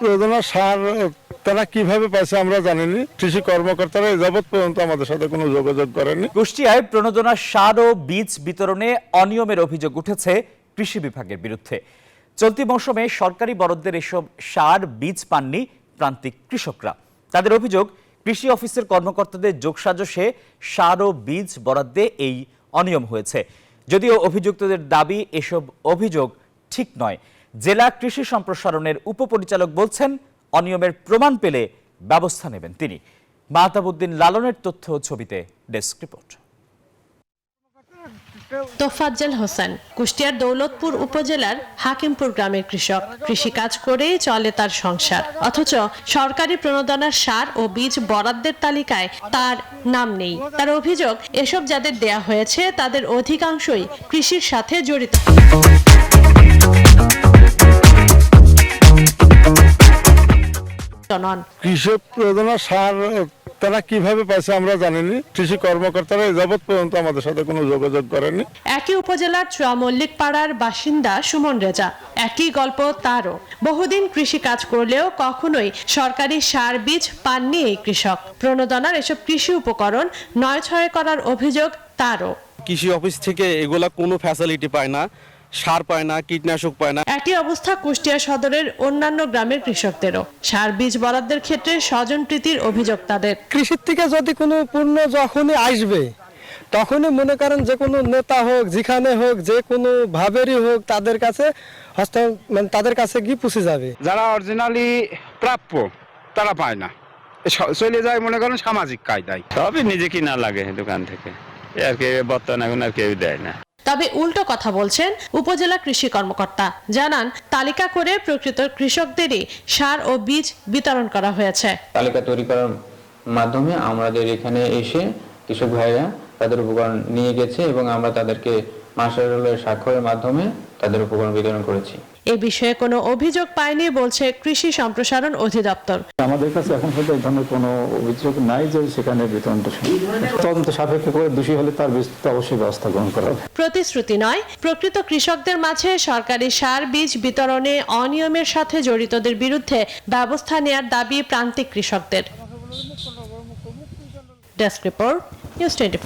প্রয়োজনীয় সার, তারা কীভাবে পাইছে আমরা জানিনি। কৃষি কর্মকর্তারা যাবৎ পর্যন্ত আমাদের সাথে কোনো যোগাযোগ করেনি। কুষ্টিয়ায় প্রণোদনা সার ও বীজ বিতরণে অনিয়মের অভিযোগ উঠেছে কৃষি বিভাগের বিরুদ্ধে। চলতি মৌসুমে সরকারি বরাদ্দের এসব সার, বীজ পাননি প্রান্তিক কৃষকরা। তাদের অভিযোগ, কৃষি অফিসের কর্মকর্তাদের যোগসাজশে সার ও বীজ বরাদ্দে এই অনিয়ম হয়েছে। যদিও অভিযুক্তদের দাবি, এসব অভিযোগ ঠিক নয়। জেলা কৃষি সম্প্রসারণের উপপরিচালক বলছেন, অনিয়মের প্রমাণ পেলে ব্যবস্থা নেবেন তিনি। মাহতাবুদ্দিন লালনের তথ্য ছবিতে ডেস্ক রিপোর্ট। তোফাজ্জল হোসেন, কুষ্টিয়ার দৌলতপুর উপজেলার হাকিমপুর গ্রামের কৃষক। কৃষি কাজ করেই চলে তার সংসার, অথচ সরকারি প্রণোদনার সার ও বীজ বরাদ্দের তালিকায় তার নাম নেই। তার অভিযোগ, এসব যাদের দেয়া হয়েছে তাদের অধিকাংশই কৃষির সাথে জড়িত। নন কৃষক প্রয়োজনীয় সার তারা কীভাবে পাইছে আমরা জানিনি। কৃষি কর্মকর্তারা যাবৎ পর্যন্ত আমাদের সাথে কোনো যোগাযোগ করেনি। একই উপজেলার চুয়া মল্লিক পাড়ার বাসিন্দা সুমন রেজা। একই গল্প তারও। বহুদিন কৃষি কাজ করলেও কখনোই সরকারি সার বীজ পাননি এই কৃষক। প্রণোদনার এসব কৃষি উপকরণ নয় ছয় করার অভিযোগ তারও। কৃষি অফিস থেকে এগুলা কোনো ফ্যাসিলিটি পায় না। সার পায় না কীটনাশক পায় না। একই অবস্থা কুষ্টিয়া সদরের অন্যান্য গ্রামের কৃষকদেরও। সার বীজ বরাদ্দের ক্ষেত্রে স্বজনপ্রীতির অভিযোগ তাদের। কৃষির থেকে যদি কোনো পণ্য যখনই আসবে তখনই মনে করেন যে কোনো নেতা হোক যেখানে হোক যে কোনো ভাবেরই হোক তাদের কাছে হস্ত মানে তাদের কাছে গিয়ে পুষে যাবে। যারা অরিজিনালি প্রাপ্য তারা পায় না। চলে যায় মনে করেন সামাজিক কায়দায়। সবই নিজে কিনা লাগে দোকান থেকে। আর কি বর্তমান এখন আর কেউ দেয় না। তবে উল্টো কথা বলছেন উপজেলা কৃষি কর্মকর্তা। জানান, তালিকা করে প্রকৃত কৃষকদেরই সার ও বীজ বিতরণ করা হয়েছে। তালিকা তৈরি করার মাধ্যমে আমাদের এখানে এসে কৃষক ভাইরা তাদের উপকরণ নিয়ে গেছে এবং আমরা তাদেরকে মাসের স্বাক্ষরের মাধ্যমে তাদের উপকরণ বিতরণ করেছি। এ বিষয়ে কোনো অভিযোগ পায়নি বলছে কৃষি সম্প্রসারণ অধিদপ্তর। আমাদের কাছে এখন পর্যন্ত এই ধরনের কোনো অভিযোগ নাই যে সেখানে শুরু। তদন্ত সাপেক্ষে করে দোষী হলে তার বিস্তৃত অবশ্যই ব্যবস্থা গ্রহণ করা হবে। প্রতিশ্রুতি নয় প্রকৃত কৃষকদের মাঝে সরকারি সার বীজ বিতরণে অনিয়মের সাথে জড়িতদের বিরুদ্ধে ব্যবস্থা নেয়ার দাবি প্রান্তিক কৃষকদের। Desk report news twenty